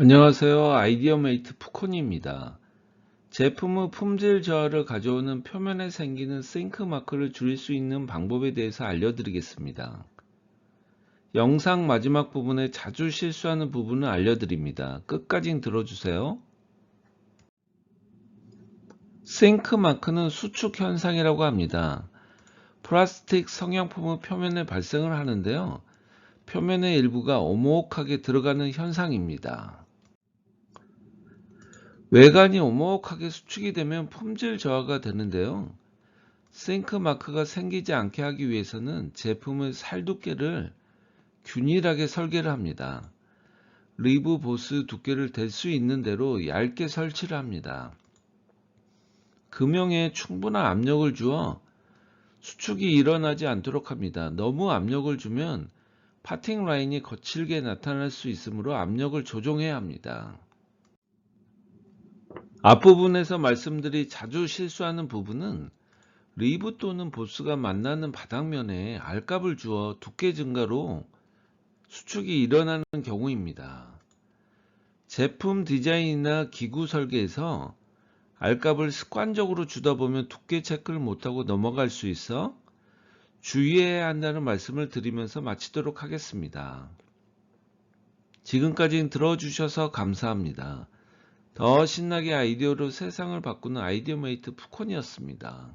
안녕하세요. 아이디어메이트 푸코니입니다. 제품의 품질 저하를 가져오는 표면에 생기는 싱크 마크를 줄일 수 있는 방법에 대해서 알려드리겠습니다. 영상 마지막 부분에 자주 실수하는 부분을 알려드립니다. 끝까지 들어주세요. 싱크 마크는 수축 현상이라고 합니다. 플라스틱 성형품의 표면에 발생을 하는데요. 표면의 일부가 오목하게 들어가는 현상입니다. 외관이 오목하게 수축이 되면 품질 저하가 되는데요. 싱크 마크가 생기지 않게 하기 위해서는 제품의 살 두께를 균일하게 설계를 합니다. 리브 보스 두께를 댈 수 있는 대로 얇게 설치를 합니다. 금형에 충분한 압력을 주어 수축이 일어나지 않도록 합니다. 너무 압력을 주면 파팅 라인이 거칠게 나타날 수 있으므로 압력을 조정해야 합니다. 앞부분에서 말씀드리 자주 실수하는 부분은 리브 또는 보스가 만나는 바닥면에 알값을 주어 두께 증가로 수축이 일어나는 경우입니다. 제품 디자인이나 기구 설계에서 알값을 습관적으로 주다 보면 두께 체크를 못하고 넘어갈 수 있어 주의해야 한다는 말씀을 드리면서 마치도록 하겠습니다. 지금까지 들어주셔서 감사합니다. 더 신나게 아이디어로 세상을 바꾸는 아이디어메이트 푸콘이었습니다.